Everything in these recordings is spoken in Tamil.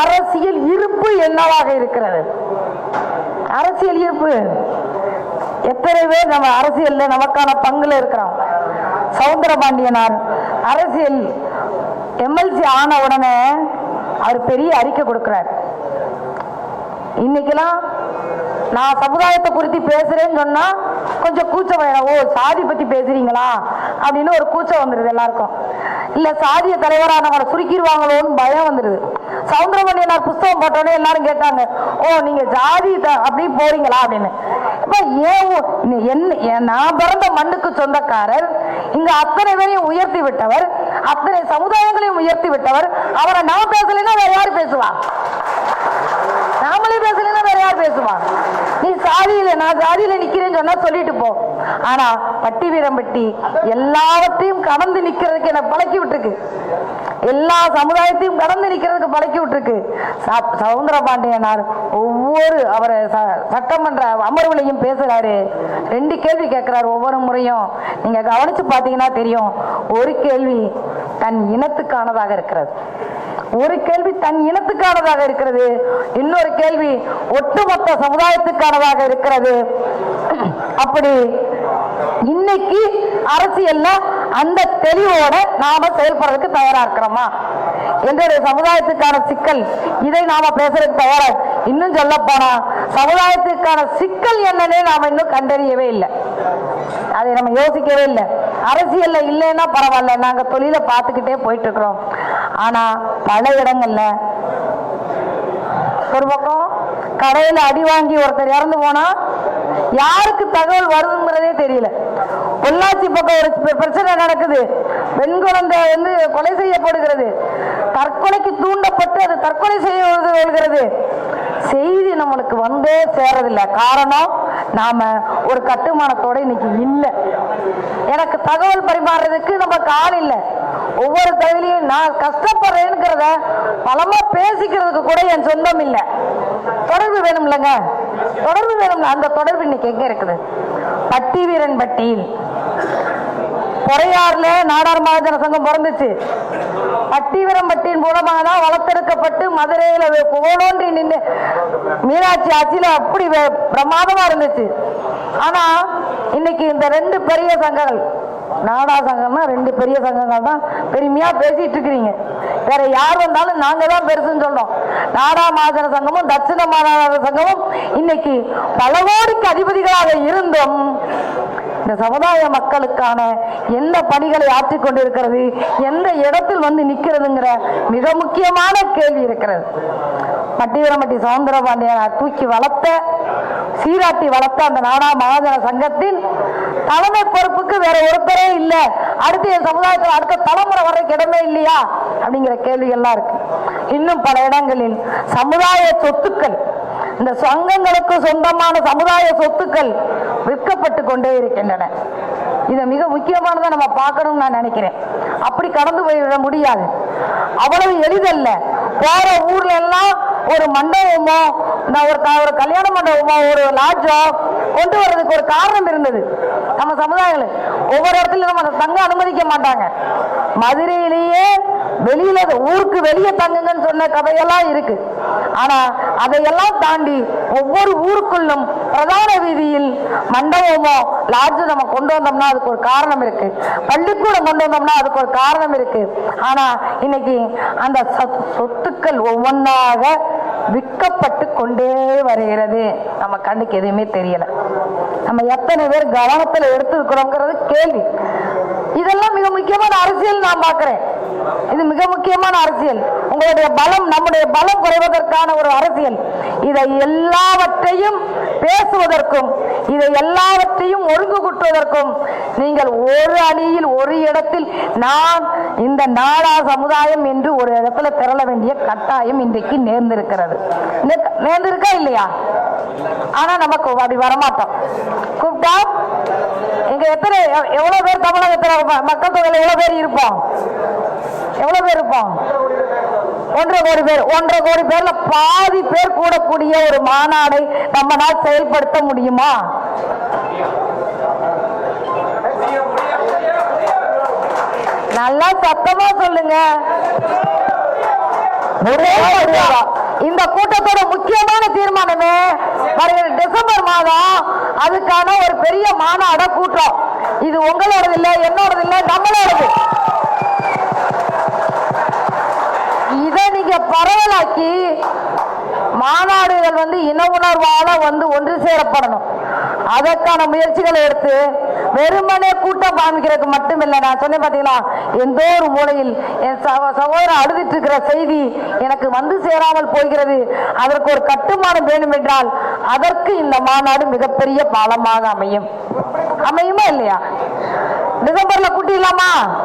அரசியல் இருப்பு என்னவாக இருக்கிறது? அரசியல் இருப்பு. எத்தனை பேர் நம்ம அரசியல்ல நமக்கான பங்குல இருக்கிறோம்? சவுந்தரபாண்டியனார் அரசியல் எம்எல்சி ஆன உடனே அவர் பெரிய அறிக்கை கொடுக்கிறார். இன்னைக்கெல்லாம் நான் சமுதாயத்தை குறித்து பேசுறேன்னு சொன்னா கொஞ்சம் கூச்சம் ஓ சாதி பத்தி பேசுறீங்களா? அப்படின்னு ஒரு கூச்சம் வந்துடுது எல்லாருக்கும். இல்ல சாதிய தலைவரா நம்மளை சுருக்கிடுவாங்களோன்னு பயம் வந்துடுது சவுந்தரமணியனார் புஸ்தகம் போட்டோன்னே எல்லாரும் கேட்டாங்க ஓ நீங்க ஜாதி அப்படி போறீங்களா அப்படின்னு. இப்ப ஏன் என்ன நான் பிறந்த மண்ணுக்கு சொந்தக்காரர் இங்க அத்தனை பேரையும் உயர்த்தி விட்டவர் அத்தனை சமுதாயங்களையும் உயர்த்தி விட்டவர் அவரை நான் பேசலைன்னா வேற யாரு பேசுவா? நாமளே பேச வேற பேசுவான். நீ சாதியில நான் சாதியில நிக்கிறேன்னு சொன்னா சொல்லிட்டு போ. ஆனா பட்டி வீரம்பட்டி எல்லாவற்றையும் கடந்து நிக்கிறதுக்கு என்ன பழக்கி விட்டுருக்கு. எல்லா சமுதாயத்தையும் கடந்து நிக்கிறதுக்கு பழக்கி விட்டுருக்கு. சவுந்தர பாண்டியனார் ஒவ்வொரு அவர் சட்டமன்ற அமர்வுலையும் பேசுறாரு. ரெண்டு கேள்வி கேட்கிறாரு ஒவ்வொரு முறையும். நீங்க கவனிச்சு பாத்தீங்கன்னா தெரியும். ஒரு கேள்வி தன் இனத்துக்கானதாக இருக்கிறது. ஒரு கேள்வி தன் இனத்துக்கானதாக இருக்கிறது இன்னொரு கேள்வி ஒட்டுமொத்த சமுதாயத்துக்கானதாக இருக்கிறது. அப்படி இன்னைக்கு அரசியல்ல அந்த தெளிவோட நாம செயல்படுறதுக்கு தயாரா இருக்கிறோமா? எங்களுடைய சமுதாயத்துக்கான சிக்கல் இதை நாம பேசுறதுக்கு தயாரா? இன்னும் சொல்ல போனா சமுதாயத்துக்கான சிக்கல் என்னன்னே நாம இன்னும் கண்டறியவே இல்லை. அதை நம்ம யோசிக்கவே இல்லை. அரசியல்ல இல்லைன்னா பரவாயில்ல நாங்க தொழிலை பார்த்துக்கிட்டே போயிட்டு இருக்கிறோம். ஆனா பல இடங்கள்ல ஒரு பக்கம் கடையில அடி வாங்கி ஒருத்தர் இறந்து போனா யாருக்கு தகவல் வருதுங்கிறதே தெரியல. பொள்ளாச்சி பக்கம் ஒரு பிரச்சனை நடக்குது. பெண் குழந்தை வந்து கொலை செய்யப்படுகிறது. தற்கொலைக்கு தூண்டப்பட்டு அது தற்கொலை செய்ய வருகிறது. செய்தி நம்மளுக்கு வந்தே சேரதில்லை. காரணம் நாம ஒரு கட்டுமானத்தோட இன்னைக்கு இல்லை. எனக்கு தகவல் பரிமாறுறதுக்கு நமக்கு ஆள் இல்லை. ஒவ்வொரு தகுதியும் நான் கஷ்டப்படுறேங்கிறத பலமா பேசிக்கிறதுக்கு கூட என் சொந்தம் இல்லை. தொடர்பு வேணும்லங்க தொடர்பு வேணும்ல அந்த தொடர்பு இன்னைக்கு எங்க இருக்குது? பட்டி வீரன் பட்டியில். பொறையாறுல நாடார் மகாஜன சங்கம் பிறந்துச்சு. பட்டிவரம்பட்டியின் மூலமாக தான் வளர்த்தெடுக்கப்பட்டு மதுரையில வே- நின்று மீனாட்சி ஆட்சியில அப்படி வே- பிரமாதமா இருந்துச்சு. ஆனா இன்னைக்கு இந்த ரெண்டு பெரிய சங்கங்கள் நாடா சங்கம்னா ரெண்டு பெரிய சங்கங்கள் தான். பெருமையா பேசிட்டு இருக்கிறீங்க. வேற யார் வந்தாலும் நாங்க தான் பெருசுன்னு சொல்றோம். நாடா மாதன சங்கமும் தட்சிண மாநகர சங்கமும் இன்னைக்கு பல கோடிக்கு அதிபதிகளாக இருந்தும் இந்த சமுதாய மக்களுக்கான எந்த பணிகளை ஆற்றி கொண்டிருக்கிறது எந்த இடத்தில் வந்து நிற்கிறதுங்கிற மிக முக்கியமான கேள்வி இருக்கிறது. பட்டிவரம்பட்டி சவுந்தரபாண்டியனார் தூக்கி வளர்த்த சீராட்டி வளர்த்த அந்த நாடா மகாஜன சங்கத்தின் தலைமை பொறுப்புக்கு வேற ஒருத்தரே இல்லை. அடுத்து என் சமுதாயத்தில் அடுத்த தலைமுறை வர்றதுக்கு இடமே இல்லையா? அப்படிங்கிற கேள்விகள்லாம் இருக்கு. இன்னும் பல இடங்களில் சமுதாய சொத்துக்கள் இந்த சங்கங்களுக்கு சொந்தமான சமுதாய சொத்துக்கள் விற்கப்பட்டு கொண்டே இருக்கின்றன. இதை மிக முக்கியமானதை நம்ம பார்க்கணும்னு நான் நினைக்கிறேன். அப்படி கடந்து போய்விட முடியாது. அவ்வளவு எளிதல்ல. போற ஊர்ல எல்லாம் ஒரு மண்டபமோ நான் ஒரு க- ஒரு கல்யாண மண்டபமோ ஒரு லாட்ஜோ கொண்டு வர்றதுக்கு ஒரு காரணம் இருந்தது. நம்ம சமுதாயங்கள். ஒவ்வொரு இடத்துலயும் நம்ம தங்க அனுமதிக்க மாட்டாங்க. மதுரையிலேயே வெளியில ஊருக்கு வெளியே தங்குங்கன்னு சொன்ன கதையெல்லாம் இருக்கு. ஆனா அதையெல்லாம் தாண்டி ஒவ்வொரு ஊருக்குள்ளும் பிரதான வீதியில் மண்டபமோ லாட்ஜ் நம்ம கொண்டு வந்தோம்னா அதுக்கு ஒரு காரணம் இருக்கு. பள்ளிக்கூடம் கொண்டு வந்தோம்னா அதுக்கு ஒரு காரணம் இருக்கு. ஆனா இன்னைக்கு அந்த சொத்- சொத்துக்கள் ஒவ்வொன்றாக விற்கப்பட்டு கொண்டே வருகிறது. நம்ம கண்ணுக்கு எதுவுமே தெரியல. நம்ம எத்தனை பேர் கவனத்துல எடுத்துக்கிறோங்கிறது கேள்வி. இதெல்லாம் மிக முக்கியமான அரசியல் நான் பார்க்குறேன். இது மிக முக்கியமான அரசியல். உங்களுடைய பலம் நம்முடைய பலம் குறைவதற்கான ஒரு அரசியல். இதை எல்லாவற்றையும் பேசுவதற்கும் இதை எல்லாவற்றையும் ஒழுங்கு கூட்டுவதற்கும் நீங்கள் ஒரு அணியில் ஒரு இடத்தில் நான் இந்த நாடா சமுதாயம் என்று ஒரு இடத்துல திரள வேண்டிய கட்டாயம் இன்றைக்கு நேர்ந்திருக்கிறது. நேர்ந்திருக்கா இல்லையா? ஆனா நமக்கு அப்படி வரமாட்டோம். கூப்பிட்டா இங்க எத்தனை எவ்வளவு பேர் தமிழகத்தில் மக்கள் தொகையில் எவ்வளவு பேர் இருப்போம்? எவ்வளோ பேர் இருப்போம்? ஒன்றரை கோடி பேர். ஒன்றரை கோடி பேர்ல பாதி பேர் கூடக்கூடிய ஒரு மாநாடை நம்மளால் செயல்படுத்த முடியுமா? நல்லா சத்தமா சொல்லுங்க. இந்த கூட்டத்தோட முக்கியமான தீர்மானமே வருகிற டிசம்பர் மாதம் அதுக்கான ஒரு பெரிய மாநாட கூட்டம். இது உங்களோடது இல்லை என்னோடது இல்லை நம்மளோடது. இதை பரவலாக்கி மாநாடுகள் வந்து இன உணர்வால வந்து ஒன்று சேரப்படணும். அதற்கான முயற்சிகளை எடுத்து வெறுமனே கூட்டம் காமிக்கிறதுக்கு மட்டுமில்லை. நான் சொன்னேன் பார்த்தீங்களா எந்த ஒரு மூலையில் என் சகோ- சகோதரன் இருக்கிற செய்தி எனக்கு வந்து சேராமல் போகிறது. அதற்கு ஒரு கட்டுமானம் வேணும் என்றால் அதற்கு இந்த மாநாடு மிகப்பெரிய பாலமாக அமையும். அமையுமா இல்லையா? டிசம்பர்ல கூட்டிடலாமா?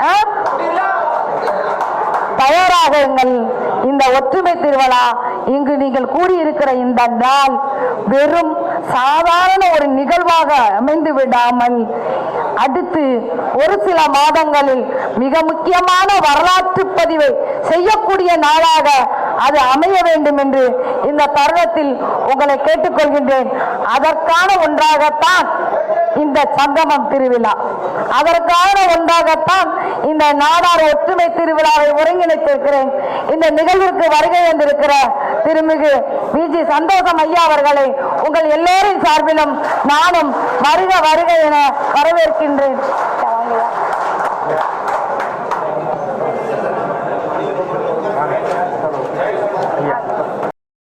ஆ? தயாராகுங்கள். இந்த ஒற்றுமை திருவிழா இங்கு நீங்கள் கூறியிருக்கிற இந்த நாள் வெறும் சாதாரண ஒரு நிகழ்வாக அமைந்து விடாமல் அடுத்து ஒரு சில மாதங்களில் மிக முக்கியமான வரலாற்று பதிவை செய்யக்கூடிய நாளாக அது அமைய வேண்டும் என்று இந்த தருணத்தில் உங்களை கேட்டுக்கொள்கின்றேன். அதற்கான ஒன்றாகத்தான் இந்த சங்கமம் திருவிழா. அதற்கான ஒன்றாகத்தான் இந்த நாடார் ஒற்றுமை திருவிழாவை ஒருங்கிணைத்திருக்கிறேன். இந்த நிகழ்விற்கு வருகை வந்திருக்கிற திருமிகு விஜி சந்தோஷம் ஐயா அவர்களை உங்கள் எல்லோரின் சார்பிலும் நானும் வருக வருக என வரவேற்கின்றேன்.